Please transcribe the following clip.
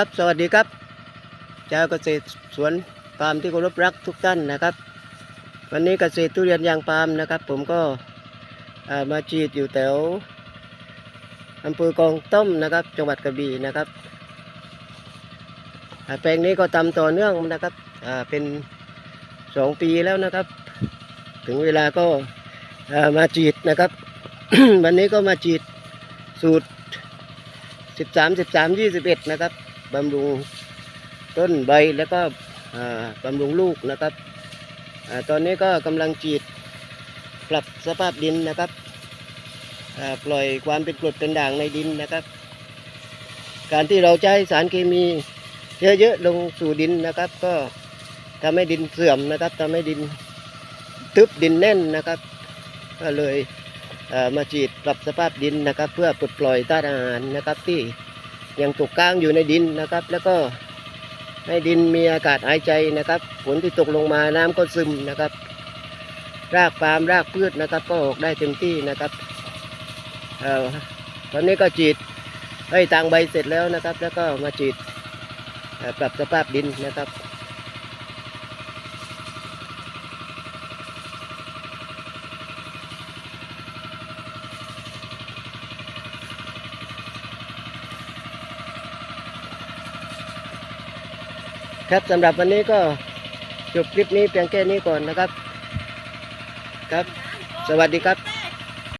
ครับสวัสดีครับชาวเกษตรสวนปาล์มที่เคารพรักทุกท่านนะครับ วันนี้เกษตรทุเรียนยางปาล์มนะครับ ผมก็มาฉีดอยู่แถวอำเภอกองต้มนะครับ จังหวัดกระบี่นะครับแปลงนี้ก็ทำต่อเนื่องนะครับเป็นสองปีแล้วนะครับ ถึงเวลาก็มาฉีดนะครับ วันนี้ก็มาฉีดสูตรสิบสามสิบสามยี่สิบเอ็ดนะครับ บำรุงต้นใบแล้วก็บำรุงลูกนะครับอตอนนี้ก็กำลังจีดปรับสภาพดินนะครับปล่อยความเป็นกรดเป็นด่างในดินนะครับ การที่เราใช้สารเคมีเยอะๆลงสู่ดินนะครับ ก็ทำให้ดินเสื่อมนะครับทำให้ดินทึบดินแน่นนะครับ ก็เลยมาฉีดปรับสภาพดินนะครับ เพื่อปลดปล่อยธาตุอาหารนะครับที่ ยังตกก้างอยู่ในดินนะครับ แล้วก็ให้ดินมีอากาศหายใจนะครับฝนที่ตกลงมาน้ำก็ซึมนะครับ รากปาล์มรากพืชนะครับ ก็ออกได้เต็มที่นะครับเออตอนนี้ก็จีดให้ตางใบเสร็จแล้วนะครับ แล้วก็มาจีดปรับสภาพดินนะครับ ครับสำหรับวันนี้ก็จบคลิปนี้เพียงแค่นี้ก่อนนะครับ ครับ สวัสดีครับ